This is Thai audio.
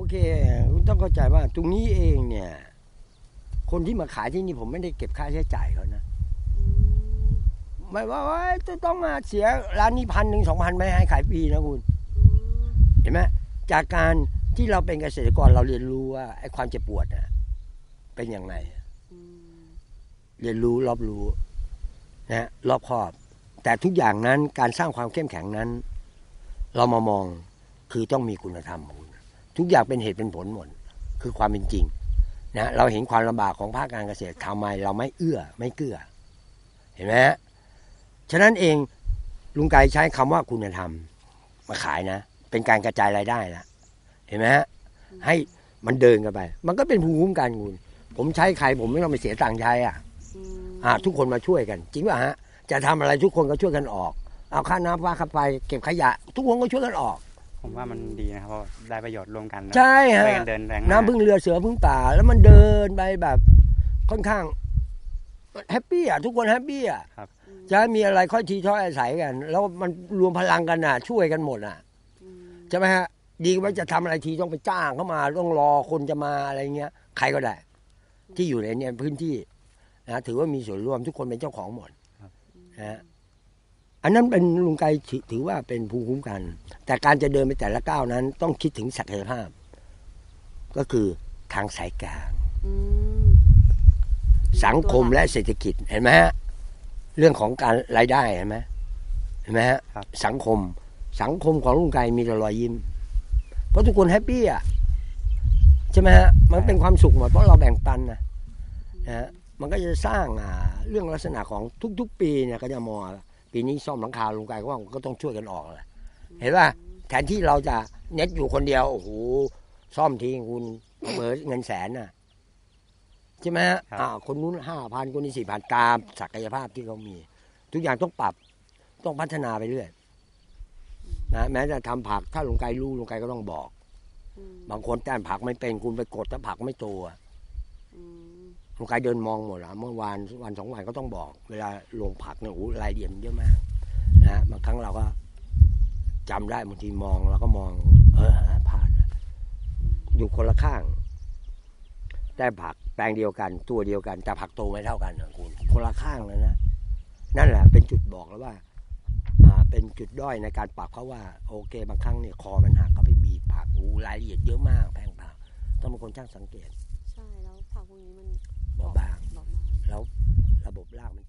โอเค คุณต้องเข้าใจว่าตรงนี้เองเนี่ย คนที่มาขายที่นี่ผมไม่ได้เก็บค่าใช้จ่ายเขานะมไม่ว่าว่าจะต้องมาเสียร้านนี้พันหนึ่งสองพันไม่ให้ขายฟรีนะคุณ เห็นไหมจากการที่เราเป็นเกษตรกรเราเรียนรู้ว่าไอ้ความเจ็บปวดน่ะ เป็นอย่างไรเรียนรู้รอบรู้นะรอบคอบ แต่ทุกอย่างนั้นการสร้างความเข้มแข็งนั้น เรามามองคือต้องมีคุณธรรมคุณ ทุกอย่างเป็นเหตุเป็นผลหมดคือความเป็นจริงนะเราเห็นความลำบากของภาคการเกษตรทำไมเราไม่เอื้อไม่เกื้อ เห็นไหมฮะฉะนั้นเองลุงไก่ใช้คำว่าคุณธรรมมาขายนะ เป็นการกระจายรายได้ละเห็นไหมฮะให้มันเดินกันไป มันก็เป็นภูมิคุ้มกันคุณผมใช้ใครผมไม่ต้องไปเสียตังค์ใช้อะอืมอ่า ทุกคนมาช่วยกัน จริงป่ะฮะ จะทำอะไรทุกคนก็ช่วยกันออก เอาค่าน้ำค่าค่าไฟเก็บขยะ ทุกคนก็ช่วยกันออก ผมว่ามันดีนะครับเพราะได้ประโยชน์ร่วมกันนะใช่ฮะ ช่วยกันเดินแรงน้ำพึ่งเรือเสือพึ่งป่า แล้วมันเดินไปแบบค่อนข้างแฮปปี้อะทุกคนแฮปปี้อะอืมจะมีอะไรค่อยทีถ้อยอาศัยกัน แล้วมันรวมพลังกันอะ ช่วยกันหมดอะอืมใช่ไหมฮะดีกว่าจะทำอะไรทีต้องไปจ้างเข้ามาต้องรอคนจะมาอะไรเงี้ย ใครก็ได้ ที่อยู่ในเนี่ยพื้นที่นะถือว่ามีส่วนร่วมทุกคนเป็นเจ้าของหมดนะฮะ อันนั้นเป็นลุงไกถือถือว่าเป็นภูมิคุ้มกัน แต่การจะเดินไปแต่ละก้าวนั้น ต้องคิดถึงศักยภาพ ก็คือทางสายกลางอืมสังคมและเศรษฐกิจเห็นไหมฮะเรื่องของการรายได้เห็นไหมเห็นไหมฮะครับสังคม สังคมของลุงไก่มีแต่รอยยิ้ม เพราะทุกคนแฮปปี้อะใช่ไหมฮะมันเป็นความสุขหมดเพราะเราแบ่งปันนะนะฮะมันก็จะสร้างอ่าเรื่องลักษณะของทุก ๆ ปีเนี่ยก็จะมองว่า ปีนี้ซ่อมหลังคาลุงไก่ก็ว่าก็ต้องช่วยกันออกแหละเห็นป่ะแทนที่เราจะเน็ตอยู่คนเดียวโอ้โหซ่อมทีคุณเบิดเงินแสนน่ะใช่ไหมฮะครับอ่าคนนู้นห้าพันคนนี้สี่พันตามศักยภาพที่เขามี ทุกอย่างต้องปรับต้องพัฒนาไปเรื่อยนะแม้จะทำผักถ้าลุงไก่รู้ลุงไก่ก็ต้องบอกอืมบางคนแต่ผักไม่เป็นคุณไปกดถ้าผักไม่โตอะอื มลุงไก่เดินมองหมดละเมื่อวานวันสองวันก็ต้องบอก เวลาลงผักเนี่ยโอ้รายละเอียดมันเยอะมากนะบางครั้งเราก็จำได้บางทีมองเราก็มอง เออพลาดอยู่คนละข้าง แต่ผักแปลงเดียวกัน ตัวเดียวกัน แต่ผักโตไม่เท่ากันนะคุณคนละข้างเลยนะนั่นแหละเป็นจุดบอกแล้วว่าเป็นจุดด้อยในการปรับเขาว่า โอเค บางครั้งเนี่ยคอมันหักก็ไปบีบผักอู้รายละเอียดเยอะมากแพงผักต้องเป็นคนช่างสังเกต ใช่แล้วผักพวกนี้มัน บอบบาง แล้วระบบรากมัน